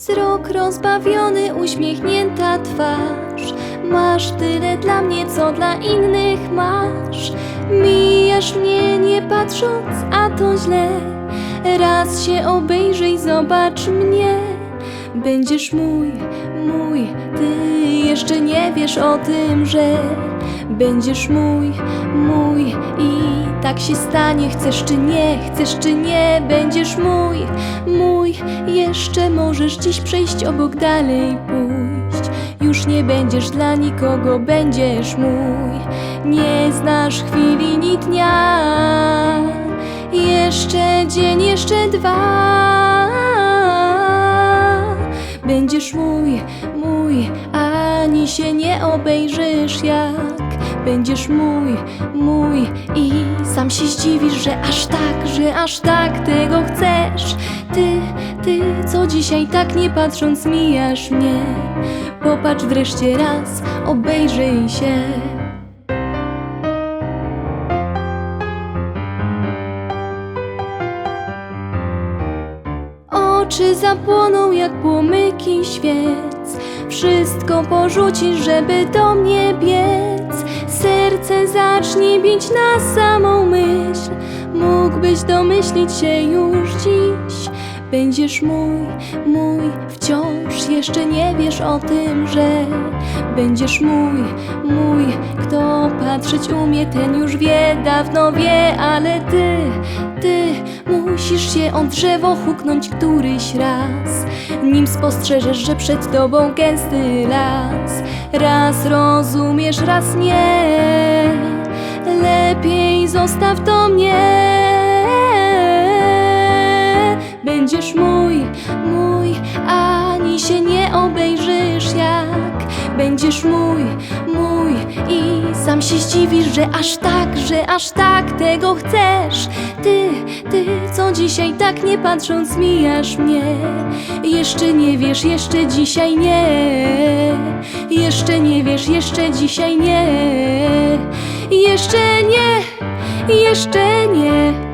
Wzrok rozbawiony, uśmiechnięta twarz. Masz tyle dla mnie, co dla innych masz. Mijasz mnie nie patrząc, a to źle. Raz się obejrzyj, zobacz mnie. Będziesz mój, mój, ty jeszcze nie wiesz o tym, że będziesz mój, mój i tak się stanie. Chcesz czy nie, chcesz czy nie, będziesz mój, mój. Jeszcze możesz dziś przejść obok dalej pójść. Już nie będziesz dla nikogo, będziesz mój. Nie znasz chwili ni dnia. Jeszcze dzień, jeszcze dwa. Będziesz mój, mój, ani się nie obejrzysz jak będziesz mój, mój i sam się zdziwisz, że aż tak, że aż tak tego chcesz. Ty, ty, co dzisiaj tak nie patrząc mijasz mnie. Popatrz wreszcie raz, obejrzyj się. Oczy zapłoną jak płomyki świec Wszystko porzucisz, żeby do mnie biec. Serce zacznie bić na samą myśl. Mógłbyś domyślić się już dziś. Będziesz mój, mój wciąż Jeszcze nie wiesz o tym, że Będziesz mój, mój. Kto patrzeć umie, ten już wie Dawno wie, ale ty, ty Musisz się o drzewo huknąć któryś raz Nim spostrzeżesz, że przed tobą gęsty las. Raz rozumiesz, raz nie. Lepiej zostaw to mnie. Będziesz mój, mój Ani się nie obejrzysz jak Będziesz mój, mój. I sam się zdziwisz, że aż tak, że aż tak tego chcesz. Ty, ty, co dzisiaj tak nie patrząc mijasz mnie. Jeszcze nie wiesz, jeszcze dzisiaj nie. Jeszcze nie wiesz, jeszcze dzisiaj nie. Jeszcze nie, jeszcze nie